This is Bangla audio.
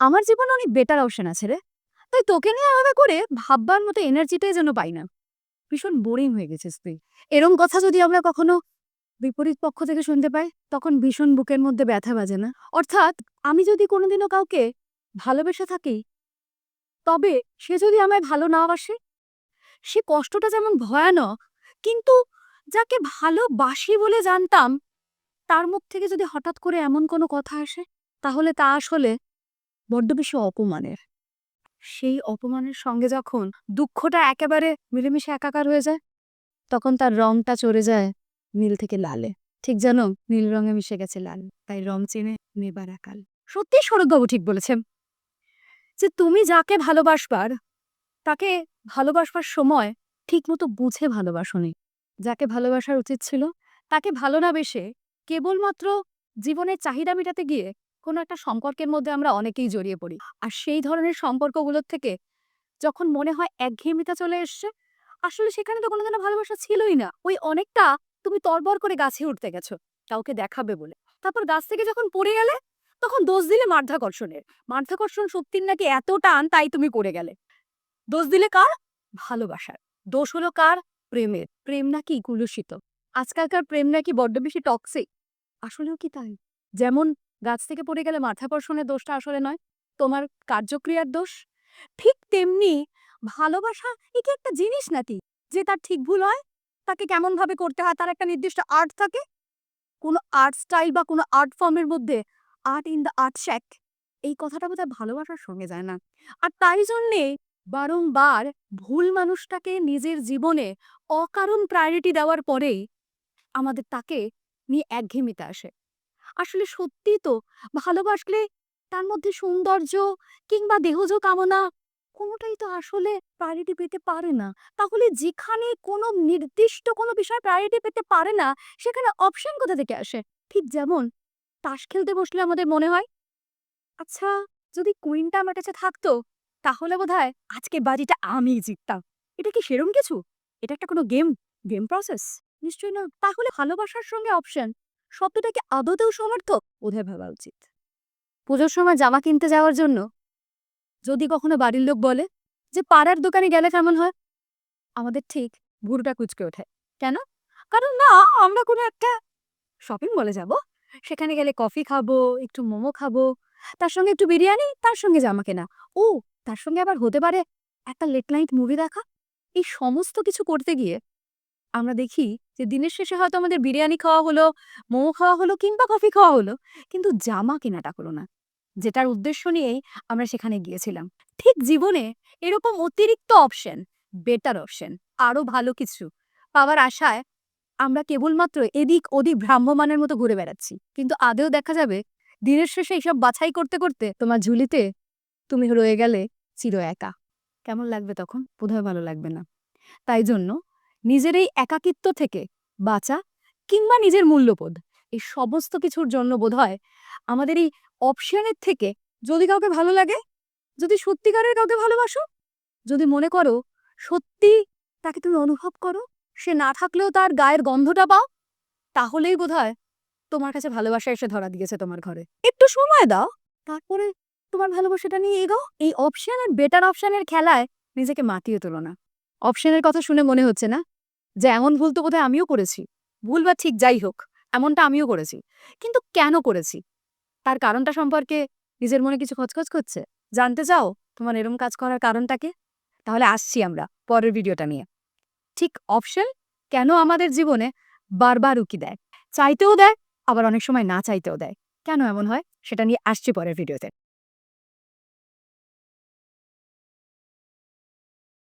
আমার জীবনে অনেক বেটার অপশন আছে রে। তাই তোকে নিয়ে আলাদা করে ভাববার মতো এনার্জিটাই যেন পাই না। ভীষণ বোরিং হয়ে গেছিস তুই। এরম কথা যদি আমরা কখনো বিপরীত পক্ষ থেকে শুনতে পাই, তখন ভীষণ বুকের মধ্যে ব্যথা বাজে না। অর্থাৎ আমি যদি কোনোদিনও কাউকে ভালোবেসে থাকি, তবে সে যদি আমায় ভালো না বাসে সে কষ্টটা যেমন ভয়ানক, কিন্তু যাকে ভালোবাসি বলে জানতাম, তার মুখ থেকে যদি হঠাৎ করে এমন কোনো কথা আসে, তাহলে তা আসলে বড্ড বেশি অপমানের। সেই অপমানের সঙ্গে যখন দুঃখটা একেবারে মিলেমিশে একাকার হয়ে যায়, তখন তার রংটা চড়ে যায় নীল থেকে লালে। ঠিক যেন নীল রঙে মিশে গেছে লাল, তাই রং চেনে নেবার একাল। সত্যি শরৎবাবু ঠিক বলেছেন যে তুমি যাকে ভালোবাসবার, তাকে ভালোবাসবার সময় ঠিকমতো বুঝে ভালোবাসনি। যাকে ভালোবাসার উচিত ছিল, তাকে ভালো না বেসে কেবলমাত্র জীবনের চাহিদা মেটাতে গিয়ে কোনো একটা সম্পর্কের মধ্যে আমরা অনেকেই জড়িয়ে পড়ি। আর সেই ধরনের সম্পর্কগুলোর থেকে যখন মনে হয় একঘেয়েমিতা চলে এসছে, আসলে সেখানে তো কোনোদিনও ভালোবাসা ছিলই না। ওই অনেকটা তুমি তরবর করে গাছে উঠতে গেছো, কাউকে দেখাবে বলে। তারপর গাছ থেকে যখন পড়ে গেলে, তখন দোষ দিলে মাধ্যাকর্ষণের। মাধ্যাকর্ষণ শক্তির নাকি এত টান তাই তুমি পড়ে গেলে। দোষ দিলে কার? ভালোবাসার। দোষ হলো কার? প্রেমের। প্রেম নাকি কুলুষিত। আজকালকার প্রেম নাকি বড্ড বেশি টক্সিক আসলেও কি তাই? যেমন গাছ থেকে পড়ে গেলে মাধ্যাকর্ষণের দোষটা আসলে নয়, তোমার কার্যক্রিয়ার দোষ। ঠিক তেমনি ভালোবাসা এ কি একটা জিনিস নাকি? যে তার ঠিক ভুল হয়, তাকে কেমন ভাবে করতে হয়, তার একটা নির্দিষ্ট আর্ট থাকে? কোনো আর্ট স্টাইল বা কোনো আর্ট ফর্মের মধ্যে art in the art sake এই কথাটা বোধহয় ভালোবাসার সঙ্গে যায় না। আর তাই জন্যে বারংবার ভুল মানুষটাকে নিজের জীবনে অকারণ প্রায়োরিটি দেওয়ার পরেই আমাদের তাকে নিয়ে একঘেমিতে আসে। আসলে সত্যি তো ভালোবাসলে তার মধ্যে সৌন্দর্য কিংবা দেহজ কামনা কোনোটাই তো আসলে প্রায়োরিটি পেতে পারে না। তাহলে যেখানে কোনো নির্দিষ্ট কোনো বিষয় প্রায়োরিটি পেতে পারে না, সেখানে অপশন কোথা থেকে আসে? ঠিক যেমন তাস খেলতে বসলে আমাদের মনে হয় আচ্ছা যদি কুইনটা আমার কাছে থাকতো, তাহলে বোধহয় আজকে বাজিটা আমিই জিততাম। এটা কি সেরম কিছু? এটা একটা কোনো গেম গেম প্রসেস নিশ্চয়ই না। তাহলে ভালোবাসার সঙ্গে অপশন শব্দটা কি আদতেও সমর্থক? বোধহয় ভাবা উচিত। পুজোর সময় জামা কিনতে যাওয়ার জন্য যদি কখনো বাড়ির লোক বলে যে পাড়ার দোকানে গেলে কেমন হয়? আমাদের ঠিক ভুরুটা কুচকে ওঠে। কেন? কারণ না, আমরা কোনো একটা শপিং মলে যাব, সেখানে গেলে কফি খাব, একটু মোমো খাব, তার সঙ্গে একটু বিরিয়ানি, তার সঙ্গে জামা কেনা। ও, তার সঙ্গে আবার হতে পারে একটা লেট নাইট মুভি দেখা? এই সমস্ত কিছু করতে গিয়ে আমরা দেখি যে দিনের শেষে হয়তো আমাদের বিরিয়ানি খাওয়া হলো, মোমো খাওয়া হলো কিংবা কফি খাওয়া হলো, কিন্তু জামা কেনাটা হলো না। যেটার উদ্দেশ্য নিয়েই আমরা সেখানে গিয়েছিলাম। ঠিক জীবনে এরকম অতিরিক্ত অপশন বেটার অপশন আরও ভালো কিছু পাওয়ার আশায় আমরা কেবলমাত্র এদিক ওদিক ভ্রাম্যমানের মতো ঘুরে বেড়াচ্ছি। কিন্তু আদেও দেখা যাবে, দিনের শেষে এইসব বাছাই করতে করতে তোমার ঝুলিতে তুমি রয়ে গেলে চির একা। কেমন লাগবে তখন? বোধহয় ভালো লাগবে না। তাই জন্য নিজের এই একাকিত্ব থেকে বাঁচা কিংবা নিজের মূল্যবোধ, এই সমস্ত কিছুর জন্য বোধহয় আমাদের এই অপশনের থেকে যদি কাউকে ভালো লাগে, যদি সত্যিকারের কাউকে ভালোবাসো, যদি মনে করো সত্যি তাকে তুমি অনুভব করো, সে না থাকলেও তার গায়ের গন্ধটা পাও, তাহলেই বোধহয় তোমার কাছে ভালোবাসা এসে ধরা দিয়েছে তোমার ঘরে। একটু সময় দাও, তারপরে তোমার ভালোবাসাটা নিয়ে এগো এই অপশন আর বেটার অপশনের খেলায় নিজেকে মাতিয়ে তোলো না। অপশনের কথা শুনে মনে হচ্ছে না? যে এমন ভুল তো বোধহয় আমিও করেছি। ভুল বা ঠিক যাই হোক, এমনটা আমিও করেছি। কিন্তু কেন করেছি? তার কারণটা সম্পর্কে নিজের মনে কিছু খচখচ করছে? জানতে চাও তোমার এরম কাজ করার কারণটাকে? তাহলে আসছি আমরা পরের ভিডিওটা নিয়ে। ঠিক অপশন কেন আমাদের জীবনে বারবার উকি দেয়? চাইতেও দেয়, আবার অনেক সময় না চাইতেও দেয়। কেন এমন হয়? সেটা নিয়ে আসছি পরের ভিডিওতে।